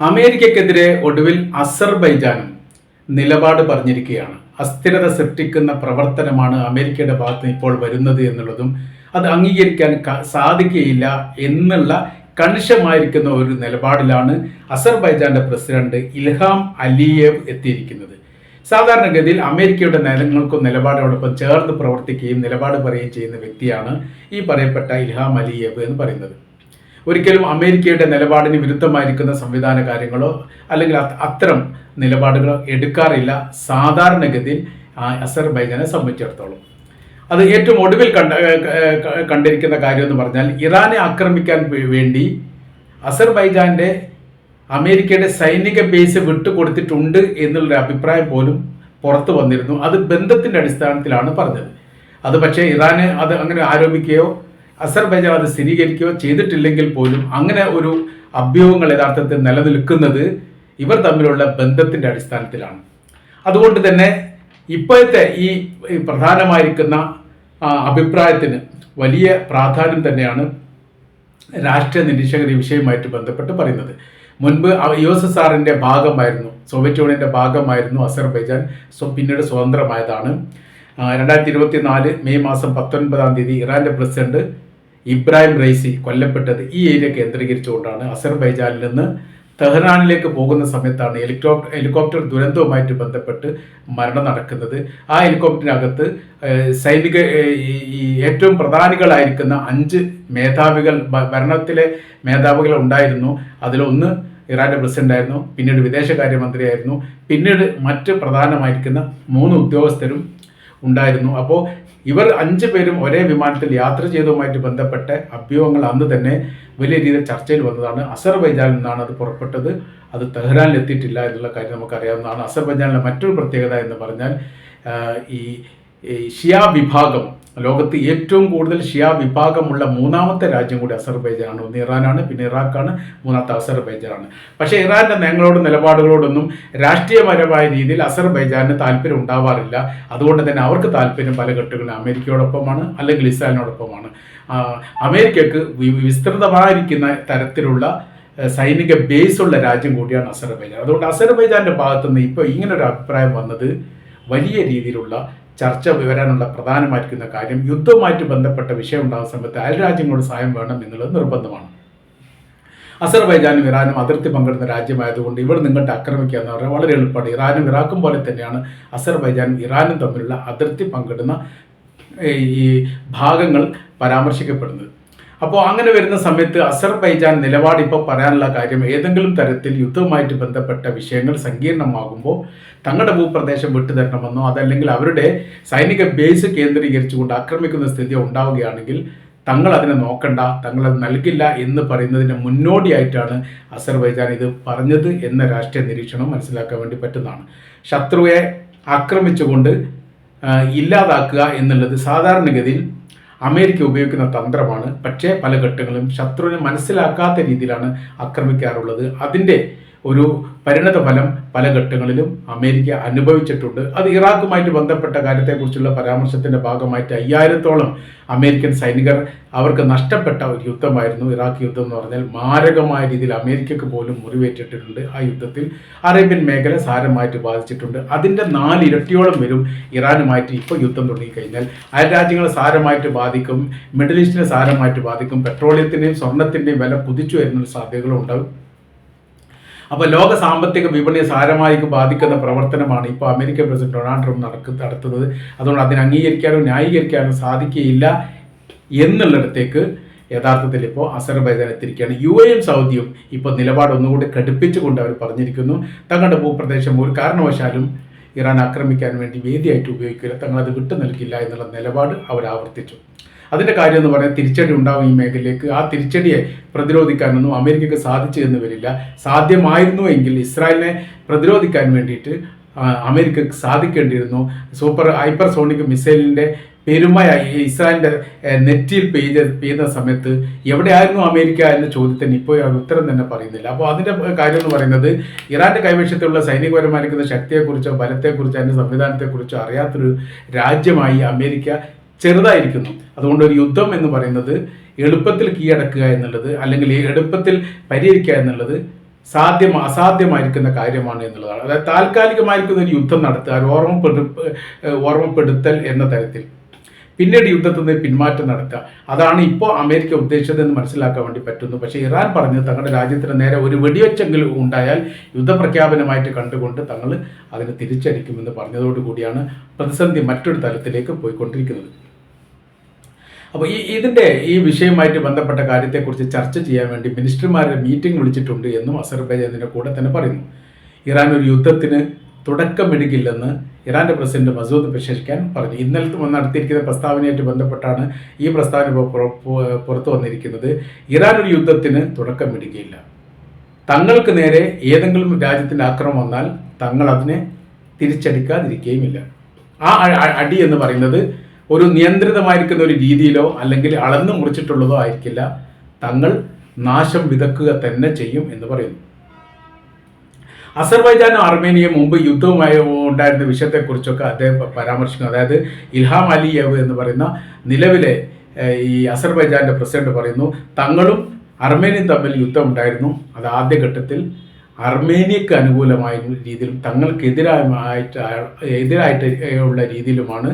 അമേരിക്കക്കെതിരെ ഒടുവിൽ അസർബൈജാനും നിലപാട് പറഞ്ഞിരിക്കുകയാണ്. അസ്ഥിരത സൃഷ്ടിക്കുന്ന പ്രവർത്തനമാണ് അമേരിക്കയുടെ ഭാഗത്ത് ഇപ്പോൾ വരുന്നത് എന്നുള്ളതും അത് അംഗീകരിക്കാൻ സാധിക്കുകയില്ല എന്നുള്ള കണിശമായിരിക്കുന്ന ഒരു നിലപാടിലാണ് അസർബൈജാന്റെ പ്രസിഡന്റ് ഇൽഹാം അലിയേവ് എത്തിയിരിക്കുന്നത്. സാധാരണഗതിയിൽ അമേരിക്കയുടെ നയങ്ങൾക്കും നിലപാടോടൊപ്പം ചേർന്ന് പ്രവർത്തിക്കുകയും നിലപാട് പറയുകയും ചെയ്യുന്ന വ്യക്തിയാണ് ഈ പറയപ്പെട്ട ഇൽഹാം അലിയേവ് എന്ന് പറയുന്നത്. ഒരിക്കലും അമേരിക്കയുടെ നിലപാടിന് വിരുദ്ധമായിരിക്കുന്ന സംവിധാന കാര്യങ്ങളോ അല്ലെങ്കിൽ അത്തരം നിലപാടുകളോ എടുക്കാറില്ല. സാധാരണഗതിയിൽ അസർബൈജാനെ സംബന്ധിച്ചിടത്തോളം. അത് ഏറ്റവും ഒടുവിൽ കണ്ട കണ്ടിരിക്കുന്ന കാര്യം എന്ന് പറഞ്ഞാൽ ഇറാനെ ആക്രമിക്കാൻ വേണ്ടി അസർബൈജാന്റെ അമേരിക്കയുടെ സൈനിക ബേസ് വിട്ടുകൊടുത്തിട്ടുണ്ട് എന്നുള്ളൊരു അഭിപ്രായം പോലും പുറത്തു വന്നിരുന്നു. അത് ബന്ധത്തിന്റെ അടിസ്ഥാനത്തിലാണ് പറഞ്ഞത്. അത് പക്ഷേ ഇറാന് അത് അങ്ങനെ ആരോപിക്കുകയോ അസർബൈജാൻ അത് സ്ഥിരീകരിക്കുകയോ ചെയ്തിട്ടില്ലെങ്കിൽ പോലും അങ്ങനെ ഒരു അഭ്യൂഹങ്ങൾ യഥാർത്ഥത്തിൽ നിലനിൽക്കുന്നത് ഇവർ തമ്മിലുള്ള ബന്ധത്തിന്റെ അടിസ്ഥാനത്തിലാണ്. അതുകൊണ്ട് തന്നെ ഇപ്പോഴത്തെ ഈ പ്രധാനമായിരിക്കുന്ന അഭിപ്രായത്തിന് വലിയ പ്രാധാന്യം തന്നെയാണ് രാഷ്ട്രീയ നിരീക്ഷകർ ഈ വിഷയവുമായിട്ട് ബന്ധപ്പെട്ട് പറയുന്നത്. മുൻപ് യു എസ് എസ് ആറിന്റെ ഭാഗമായിരുന്നു സോവിയറ്റ് യൂണിയന്റെ ഭാഗമായിരുന്നു അസർബൈജാൻ പിന്നീട് സ്വതന്ത്രമായതാണ്. രണ്ടായിരത്തി ഇരുപത്തി നാല് മെയ് മാസം പത്തൊൻപതാം തീയതി ഇറാന്റെ പ്രസിഡന്റ് ഇബ്രാഹിം റൈസി കൊല്ലപ്പെട്ടത് ഈ ഏരിയ കേന്ദ്രീകരിച്ചുകൊണ്ടാണ് അസർബൈജാനിൽ നിന്ന് തെഹ്റാനിലേക്ക് പോകുന്ന സമയത്താണ് ഹെലികോപ്റ്റർ ഹെലികോപ്റ്റർ ദുരന്തവുമായിട്ട് ബന്ധപ്പെട്ട് മരണം നടക്കുന്നത്. ആ ഹെലികോപ്റ്ററിനകത്ത് സൈനിക ഈ- ഏറ്റവും പ്രധാനികളായിരിക്കുന്ന അഞ്ച് മേധാവികൾ ഭരണത്തിലെ മേധാവികൾ ഉണ്ടായിരുന്നു. അതിലൊന്ന് ഇറാന്റെ പ്രസിഡന്റായിരുന്നു പിന്നീട് വിദേശകാര്യമന്ത്രിയായിരുന്നു പിന്നീട് മറ്റ് പ്രധാനമായിരിക്കുന്ന മൂന്ന് ഉദ്യോഗസ്ഥരും ഉണ്ടായിരുന്നു. അപ്പോൾ ഇവർ അഞ്ചു പേരും ഒരേ വിമാനത്തിൽ യാത്ര ചെയ്തതുമായിട്ട് ബന്ധപ്പെട്ട അഭ്യൂഹങ്ങൾ അന്ന് തന്നെ വലിയ രീതിയിൽ ചർച്ചയിൽ വന്നതാണ്. അസർബൈജാനിൽ നിന്നാണ് അത് പുറപ്പെട്ടത്. അത് തെഹ്റാനിൽ എത്തിയിട്ടില്ല എന്നുള്ള കാര്യം നമുക്കറിയാവുന്നതാണ്. അസർബൈജാനിലെ മറ്റൊരു പ്രത്യേകത എന്ന് പറഞ്ഞാൽ ഈ ഷിയ വിഭാഗം ലോകത്ത് ഏറ്റവും കൂടുതൽ ഷിയാ വിഭാഗമുള്ള മൂന്നാമത്തെ രാജ്യം കൂടി അസർബൈജാനാണ്. ഒന്ന് ഇറാനാണ് പിന്നെ ഇറാഖാണ് മൂന്നാമത്തെ അസർബൈജാനാണ്. പക്ഷേ ഇറാന്റെ നയങ്ങളോടും നിലപാടുകളോടൊന്നും രാഷ്ട്രീയപരമായ രീതിയിൽ അസർബൈജാനിന് താല്പര്യം ഉണ്ടാവാറില്ല. അതുകൊണ്ട് തന്നെ അവർക്ക് താല്പര്യം പല ഘട്ടങ്ങളിൽ അമേരിക്കയോടൊപ്പമാണ് അല്ലെങ്കിൽ ഇസ്രായേലിനോടൊപ്പമാണ്. അമേരിക്കക്ക് വിസ്തൃതമായിരിക്കുന്ന തരത്തിലുള്ള സൈനിക ബേസുള്ള രാജ്യം കൂടിയാണ് അസർബൈജാൻ. അതുകൊണ്ട് അസർബൈജാന്റെ ഭാഗത്തുനിന്ന് ഇപ്പോൾ ഇങ്ങനൊരു അഭിപ്രായം വന്നത് വലിയ രീതിയിലുള്ള ചർച്ച വരാനുള്ള പ്രധാനമായിരിക്കുന്ന കാര്യം യുദ്ധവുമായിട്ട് ബന്ധപ്പെട്ട വിഷയം ഉണ്ടാകുന്ന സമയത്ത് അയൽ രാജ്യങ്ങളുടെ സഹായം വേണം എന്നുള്ളത് നിർബന്ധമാണ്. അസർബൈജാനും ഇറാനും അതിർത്തി പങ്കിടുന്ന രാജ്യമായതുകൊണ്ട് ഇവിടെ നിങ്ങളുടെ ആക്രമിക്കുക എന്ന് പറഞ്ഞാൽ വളരെ എളുപ്പമാണ്. ഇറാനും ഇറാഖും പോലെ തന്നെയാണ് അസർബൈജാനും ഇറാനും തമ്മിലുള്ള അതിർത്തി പങ്കിടുന്ന ഈ ഭാഗങ്ങൾ പരാമർശിക്കപ്പെടുന്നത്. അപ്പോൾ അങ്ങനെ വരുന്ന സമയത്ത് അസർബൈജാൻ നിലപാട് ഇപ്പോൾ പറയാനുള്ള കാര്യം ഏതെങ്കിലും തരത്തിൽ യുദ്ധവുമായിട്ട് ബന്ധപ്പെട്ട വിഷയങ്ങൾ സങ്കീർണമാകുമ്പോൾ തങ്ങളുടെ ഭൂപ്രദേശം വിട്ടുതരണമെന്നോ അതല്ലെങ്കിൽ അവരുടെ സൈനിക ബേസ് കേന്ദ്രീകരിച്ചുകൊണ്ട് ആക്രമിക്കുന്ന സ്ഥിതി ഉണ്ടാവുകയാണെങ്കിൽ തങ്ങൾ അതിനെ നോക്കണ്ട തങ്ങൾ അത് നൽകില്ല എന്ന് പറയുന്നതിന് മുന്നോടിയായിട്ടാണ് അസർബൈജാൻ ഇത് പറഞ്ഞത് എന്ന രാഷ്ട്രീയ നിരീക്ഷണം മനസ്സിലാക്കാൻ വേണ്ടി പറ്റുന്നതാണ്. ശത്രുവെ ആക്രമിച്ചുകൊണ്ട് ഇല്ലാതാക്കുക എന്നുള്ളത് സാധാരണഗതിയിൽ അമേരിക്ക ഉപയോഗിക്കുന്ന തന്ത്രമാണ്. പക്ഷേ പല ഘട്ടങ്ങളും ശത്രുവിനെ മനസ്സിലാക്കാത്ത രീതിയിലാണ് ആക്രമിക്കാറുള്ളത്. അതിന്റെ ഒരു പരിണത ഫലം പല ഘട്ടങ്ങളിലും അമേരിക്ക അനുഭവിച്ചിട്ടുണ്ട്. അത് ഇറാഖുമായിട്ട് ബന്ധപ്പെട്ട കാര്യത്തെക്കുറിച്ചുള്ള പരാമർശത്തിന്റെ ഭാഗമായിട്ട് അയ്യായിരത്തോളം അമേരിക്കൻ സൈനികർ അവർക്ക് നഷ്ടപ്പെട്ട ഒരു യുദ്ധമായിരുന്നു ഇറാഖ് യുദ്ധം എന്ന് പറഞ്ഞാൽ. മാരകമായ രീതിയിൽ അമേരിക്കക്ക് പോലും മുറിവേറ്റിട്ടുണ്ട് ആ യുദ്ധത്തിൽ. അറേബ്യൻ മേഖല സാരമായിട്ട് ബാധിച്ചിട്ടുണ്ട്. അതിന്റെ നാലിരട്ടിയോളം വരും ഇറാനുമായിട്ട് ഇപ്പോൾ യുദ്ധം തുടങ്ങിക്കഴിഞ്ഞാൽ. അയൽ രാജ്യങ്ങളെ സാരമായിട്ട് ബാധിക്കും മിഡിൽ ഈസ്റ്റിനെ സാരമായിട്ട് ബാധിക്കും പെട്രോളിയത്തിന്റെയും സ്വർണത്തിന്റെയും വില കുതിച്ചു വരുന്ന സാധ്യതകളും ഉണ്ടാവും അപ്പോൾ ലോക സാമ്പത്തിക വിപണിയെ സാരമായി ബാധിക്കുന്ന പ്രവർത്തനമാണ് ഇപ്പോൾ അമേരിക്കൻ പ്രസിഡന്റ് ഡൊണാൾഡ് ട്രംപ് നടക്ക നടത്തുന്നത്. അതുകൊണ്ട് അതിനെ അംഗീകരിക്കാനോ ന്യായീകരിക്കാനോ സാധിക്കുകയില്ല എന്നുള്ളിടത്തേക്ക് യഥാർത്ഥത്തിൽ ഇപ്പോൾ അസർബൈജാൻ എത്തിയിരിക്കുകയാണ്. യു എയും സൗദിയും ഇപ്പോൾ നിലപാട് ഒന്നുകൂടി കടുപ്പിച്ചുകൊണ്ട് അവർ പറഞ്ഞിരിക്കുന്നു. തങ്ങളുടെ ഭൂപ്രദേശം ഒരു കാരണവശാലും ഇറാൻ ആക്രമിക്കാൻ വേണ്ടി വേദിയായിട്ട് ഉപയോഗിക്കില്ല. തങ്ങളത് വിട്ടു നൽകില്ല എന്നുള്ള നിലപാട് അവർ ആവർത്തിച്ചു. അതിന്റെ കാര്യം എന്ന് പറഞ്ഞാൽ തിരിച്ചടി ഉണ്ടാവും ഈ മേഖലയിലേക്ക് ആ തിരിച്ചടിയെ പ്രതിരോധിക്കാനൊന്നും അമേരിക്കക്ക് സാധിച്ചു എന്ന് വരില്ല. സാധ്യമായിരുന്നു എങ്കിൽ ഇസ്രായേലിനെ പ്രതിരോധിക്കാൻ വേണ്ടിയിട്ട് അമേരിക്കക്ക് സാധിക്കേണ്ടിയിരുന്നു. സൂപ്പർ ഹൈപ്പർസോണിക് മിസൈലിന്റെ പെരുമയ നെറ്റിൽ നെറ്റിയിൽ പെയ്ത പെയ്യുന്ന സമയത്ത് എവിടെയായിരുന്നു അമേരിക്ക എന്ന ചോദ്യത്തിന് ഇപ്പോൾ ഉത്തരം തന്നെ പറയുന്നില്ല. അപ്പോൾ അതിന്റെ കാര്യം എന്ന് പറയുന്നത് ഇറാന്റെ കൈവശത്തുള്ള സൈനികപരമായിരിക്കുന്ന ശക്തിയെക്കുറിച്ചോ ബലത്തെക്കുറിച്ചോ അതിന്റെ സംവിധാനത്തെക്കുറിച്ചോ അറിയാത്തൊരു രാജ്യമായി അമേരിക്ക ചെറുതായിരിക്കുന്നു. അതുകൊണ്ട് ഒരു യുദ്ധം എന്ന് പറയുന്നത് എളുപ്പത്തിൽ കീഴടക്കുക എന്നുള്ളത് അല്ലെങ്കിൽ എളുപ്പത്തിൽ പരിഹരിക്കുക എന്നുള്ളത് സാധ്യം അസാധ്യമായിരിക്കുന്ന കാര്യമാണ് എന്നുള്ളതാണ്. അതായത് താൽക്കാലികമായിരിക്കുന്ന ഒരു യുദ്ധം നടത്തുക ഒരു ഓർമ്മപ്പെടു ഓർമ്മപ്പെടുത്തൽ എന്ന തരത്തിൽ. പിന്നീട് യുദ്ധത്തിൽ നിന്ന് പിന്മാറ്റം നടത്തുക. അതാണ് ഇപ്പോൾ അമേരിക്ക ഉദ്ദേശിച്ചതെന്ന് മനസ്സിലാക്കാൻ വേണ്ടി പറ്റുന്നു. പക്ഷേ ഇറാൻ പറഞ്ഞത് തങ്ങളുടെ രാജ്യത്തിന് നേരെ ഒരു വെടിവെച്ചെങ്കിലും ഉണ്ടായാൽ യുദ്ധപ്രഖ്യാപനമായിട്ട് കണ്ടുകൊണ്ട് തങ്ങൾ അതിന് തിരിച്ചടിക്കുമെന്ന് പറഞ്ഞതോടുകൂടിയാണ് പ്രതിസന്ധി മറ്റൊരു തലത്തിലേക്ക് പോയിക്കൊണ്ടിരിക്കുന്നത്. അപ്പോൾ ഈ ഇതിന്റെ ഈ വിഷയവുമായിട്ട് ബന്ധപ്പെട്ട കാര്യത്തെക്കുറിച്ച് ചർച്ച ചെയ്യാൻ വേണ്ടി മിനിസ്റ്റർമാരുടെ മീറ്റിംഗ് വിളിച്ചിട്ടുണ്ട് എന്നും അസർബൈജാനിന്റെ കൂടെ തന്നെ പറയുന്നു. ഇറാൻ ഒരു യുദ്ധത്തിന് തുടക്കമിടുകില്ലെന്ന് ഇറാന്റെ പ്രസിഡന്റ് മസൂദ് പെഷേഷ്ഖാൻ പറഞ്ഞു. ഇന്നലത്തെ നടത്തിയിരിക്കുന്ന പ്രസ്താവനയായിട്ട് ബന്ധപ്പെട്ടാണ് ഈ പ്രസ്താവന പുറത്തു വന്നിരിക്കുന്നത്. ഇറാൻ ഒരു യുദ്ധത്തിന് തുടക്കമിടുകയില്ല. തങ്ങൾക്ക് നേരെ ഏതെങ്കിലും രാജ്യത്തിന്റെ ആക്രമണം വന്നാൽ തങ്ങൾ അതിനെ തിരിച്ചടിക്കാതിരിക്കുകയുമില്ല. ആ അടി എന്ന് പറയുന്നത് ഒരു നിയന്ത്രിതമായിരിക്കുന്ന ഒരു രീതിയിലോ അല്ലെങ്കിൽ അളന്നു മുറിച്ചിട്ടുള്ളതോ ആയിരിക്കില്ല. തങ്ങൾ നാശം വിതക്കുക തന്നെ ചെയ്യും എന്ന് പറയുന്നു. അസർബൈജാനും അർമേനിയയും മുമ്പ് യുദ്ധവുമായി ഉണ്ടായിരുന്ന വിഷയത്തെക്കുറിച്ചൊക്കെ അദ്ദേഹം പരാമർശിക്കുന്നു. അതായത് ഇൽഹാം അലിയവ് എന്ന് പറയുന്ന നിലവിലെ ഈ അസർബൈജാന്റെ പ്രസിഡന്റ് പറയുന്നു തങ്ങളും അർമേനിയും തമ്മിൽ യുദ്ധം ഉണ്ടായിരുന്നു അത് ആദ്യഘട്ടത്തിൽ അർമേനിയക്ക് അനുകൂലമായ രീതിയിലും തങ്ങൾക്കെതിരായിട്ട് എതിരായിട്ട് ഉള്ള രീതിയിലുമാണ്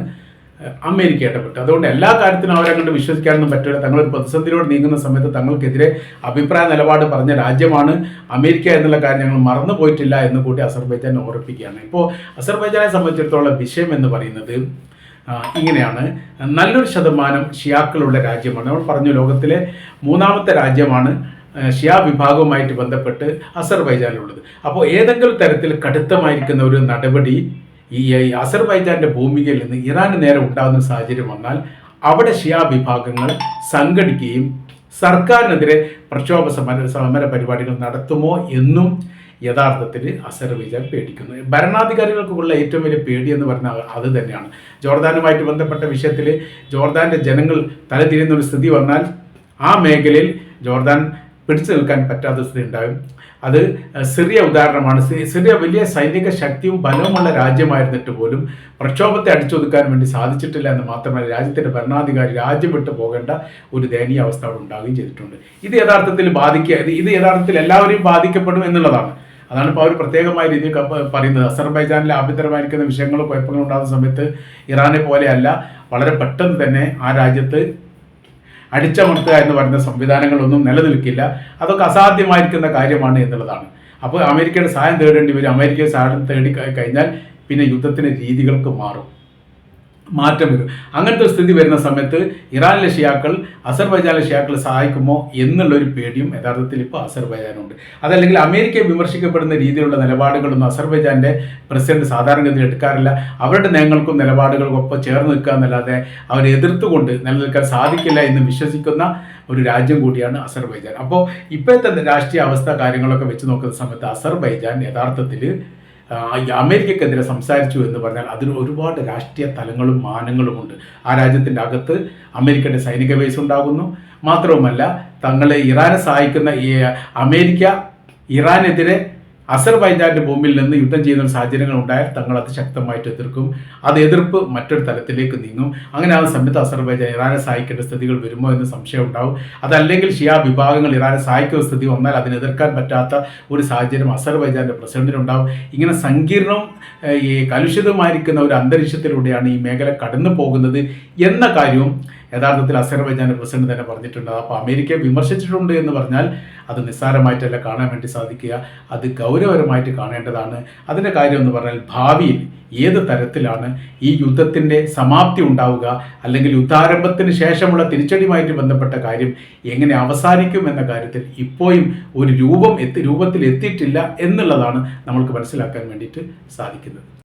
അമേരിക്ക ഇടപെട്ടു. അതുകൊണ്ട് എല്ലാ കാര്യത്തിനും അവരെ കണ്ട് വിശ്വസിക്കാനൊന്നും പറ്റില്ല. തങ്ങളൊരു പ്രതിസന്ധിയിലൂടെ നീങ്ങുന്ന സമയത്ത് തങ്ങൾക്കെതിരെ അഭിപ്രായ നിലപാട് പറഞ്ഞ രാജ്യമാണ് അമേരിക്ക എന്നുള്ള കാര്യം ഞങ്ങൾ മറന്നു പോയിട്ടില്ല എന്ന് കൂടി അസർബൈജാൻ ഓർപ്പിക്കുകയാണ് ഇപ്പോൾ അസർബൈജാനെ സംബന്ധിച്ചിടത്തോളം വിഷയം എന്ന് പറയുന്നത് ഇങ്ങനെയാണ്. നല്ലൊരു ശതമാനം ഷിയാക്കളുള്ള രാജ്യമാണ്. നമ്മൾ പറഞ്ഞു ലോകത്തിലെ മൂന്നാമത്തെ രാജ്യമാണ് ഷിയ വിഭാഗവുമായിട്ട് ബന്ധപ്പെട്ട് അസർബൈജാനിലുള്ളത്. അപ്പോൾ ഏതെങ്കിലും തരത്തിൽ കടുത്തമായിരിക്കുന്ന ഒരു നടപടി ഈ അസർബൈജാന്റെ ഭൂമികയിൽ നിന്ന് ഇറാന് നേരെ ഉണ്ടാകുന്ന സാഹചര്യം വന്നാൽ അവിടെ ഷിയാ വിഭാഗങ്ങൾ സംഘടിക്കുകയും സർക്കാരിനെതിരെ പ്രക്ഷോഭ സമര സമര പരിപാടികൾ നടത്തുമോ എന്നും യഥാർത്ഥത്തിൽ അസർബൈജാൻ പേടിക്കുന്നു. ഭരണാധികാരികൾക്കുള്ള ഏറ്റവും വലിയ പേടി എന്ന് പറഞ്ഞാൽ അത് തന്നെയാണ്. ജോർദാനുമായിട്ട് ബന്ധപ്പെട്ട വിഷയത്തിൽ ജോർദാന്റെ ജനങ്ങൾ തലതിരിയുന്ന ഒരു സ്ഥിതി വന്നാൽ ആ മേഖലയിൽ ജോർദാൻ പിടിച്ചു നിൽക്കാൻ പറ്റാത്ത സ്ഥിതി ഉണ്ടാകും. അത് സിറിയ ഉദാഹരണമാണ്. സിറിയ വലിയ സൈനിക ശക്തിയും ബലവുമുള്ള രാജ്യമായിരുന്നിട്ട് പോലും പ്രക്ഷോഭത്തെ അടിച്ചൊതുക്കാൻ വേണ്ടി സാധിച്ചിട്ടില്ല എന്ന് മാത്രമല്ല രാജ്യത്തിന്റെ ഭരണാധികാരി രാജ്യം വിട്ടു പോകേണ്ട ഒരു ദയനീയ അവസ്ഥ അവിടെ ഉണ്ടാവുകയും ചെയ്തിട്ടുണ്ട്. ഇത് യഥാർത്ഥത്തിൽ ബാധിക്കുക ഇത് യഥാർത്ഥത്തിൽ എല്ലാവരെയും ബാധിക്കപ്പെടും എന്നുള്ളതാണ്. അതാണ് ഇപ്പോൾ അവർ പ്രത്യേകമായ രീതിയിൽ പറയുന്നത്. അസർബൈജാനിലെ ആഭ്യന്തരമായിരിക്കുന്ന വിഷയങ്ങളും കുഴപ്പങ്ങളും ഉണ്ടാകുന്ന സമയത്ത് ഇറാനെ പോലെയല്ല വളരെ പെട്ടെന്ന് തന്നെ ആ രാജ്യത്ത് അടിച്ചമർത്തുക എന്ന് പറയുന്ന സംവിധാനങ്ങളൊന്നും നിലനിൽക്കില്ല. അതൊക്കെ അസാധ്യമായിരിക്കുന്ന കാര്യമാണ് എന്നുള്ളതാണ്. അപ്പോൾ അമേരിക്കയുടെ സഹായം തേടേണ്ടി വരും. അമേരിക്കയുടെ സഹായം തേടി കഴിഞ്ഞാൽ പിന്നെ യുദ്ധത്തിന്റെ രീതികൾക്ക് മാറും. മാറ്റം വരും. അങ്ങനത്തെ ഒരു സ്ഥിതി വരുന്ന സമയത്ത് ഇറാനിലെ ഷിയാക്കൾ അസർബൈജാനിലെ ഷിയാക്കൾ സഹായിക്കുമോ എന്നുള്ളൊരു പേടിയും യഥാർത്ഥത്തിൽ ഇപ്പോൾ അസർബൈജാനുണ്ട്. അതല്ലെങ്കിൽ അമേരിക്കയെ വിമർശിക്കപ്പെടുന്ന രീതിയിലുള്ള നിലപാടുകളൊന്നും അസർബൈജാന്റെ പ്രസിഡന്റ് സാധാരണഗതിയിൽ എടുക്കാറില്ല. അവരുടെ നയങ്ങൾക്കും നിലപാടുകൾക്കും ഒപ്പം ചേർന്ന് നിൽക്കുക എന്നല്ലാതെ അവരെ എതിർത്തുകൊണ്ട് നിലനിൽക്കാൻ സാധിക്കില്ല എന്ന് വിശ്വസിക്കുന്ന ഒരു രാജ്യം കൂടിയാണ് അസർബൈജാൻ. അപ്പോൾ ഇപ്പോഴത്തെ രാഷ്ട്രീയ അവസ്ഥ കാര്യങ്ങളൊക്കെ വെച്ച് നോക്കുന്ന സമയത്ത് അസർബൈജാൻ യഥാർത്ഥത്തിൽ അമേരിക്കക്കെതിരെ സംസാരിച്ചു എന്ന് പറഞ്ഞാൽ അതിന് ഒരുപാട് രാഷ്ട്രീയ തലങ്ങളും മാനങ്ങളുമുണ്ട് ആ രാജ്യത്തിന്റെ അകത്ത് അമേരിക്കയുടെ സൈനിക ബേസ് ഉണ്ടാകുന്നു. മാത്രവുമല്ല തങ്ങളെ ഇറാനെ സഹായിക്കുന്ന ഈ അമേരിക്ക ഇറാനെതിരെ അസർബൈജാന്റെ ഭൂമിയിൽ നിന്ന് യുദ്ധം ചെയ്യുന്ന സാഹചര്യങ്ങൾ ഉണ്ടായാൽ തങ്ങൾ അത് ശക്തമായിട്ട് എതിർക്കും. അത് എതിർപ്പ് മറ്റൊരു തലത്തിലേക്ക് നീങ്ങും. അങ്ങനെ ആ സമയത്ത് അസർബൈജാൻ ഇറാനെ സഹായിക്കേണ്ട സ്ഥിതികൾ വരുമോ എന്ന് സംശയം ഉണ്ടാവും. അതല്ലെങ്കിൽ ഷിയാ വിഭാഗങ്ങൾ ഇറാനെ സഹായിക്കുന്ന സ്ഥിതി വന്നാൽ അതിനെ എതിർക്കാൻ പറ്റാത്ത ഒരു സാഹചര്യം അസർബൈജാന്റെ പ്രസിഡന്റിനുണ്ടാവും. ഇങ്ങനെ സങ്കീർണവും ഈ കലുഷിതമായിരിക്കുന്ന ഒരു അന്തരീക്ഷത്തിലൂടെയാണ് ഈ മേഖല കടന്നു പോകുന്നത് എന്ന കാര്യവും യഥാർത്ഥത്തിൽ അസർബൈജാൻ പ്രസിഡന്റ് തന്നെ പറഞ്ഞിട്ടുണ്ട്. അപ്പോൾ അമേരിക്കയെ വിമർശിച്ചിട്ടുണ്ട് എന്ന് പറഞ്ഞാൽ അത് നിസ്സാരമായിട്ടല്ല കാണാൻ വേണ്ടി സാധിക്കുക. അത് ഗൗരവപരമായിട്ട് കാണേണ്ടതാണ്. അതിന്റെ കാര്യം എന്ന് പറഞ്ഞാൽ ഭാവിയിൽ ഏത് തരത്തിലാണ് ഈ യുദ്ധത്തിന്റെ സമാപ്തി ഉണ്ടാവുക? അല്ലെങ്കിൽ യുദ്ധാരംഭത്തിന് ശേഷമുള്ള തിരിച്ചടിയുമായിട്ട് ബന്ധപ്പെട്ട കാര്യം എങ്ങനെ അവസാനിക്കും എന്ന കാര്യത്തിൽ ഇപ്പോഴും ഒരു രൂപം എത്തി രൂപത്തിൽ എത്തിയിട്ടില്ല എന്നുള്ളതാണ് നമ്മൾക്ക് മനസ്സിലാക്കാൻ വേണ്ടിയിട്ട് സാധിക്കുന്നത്.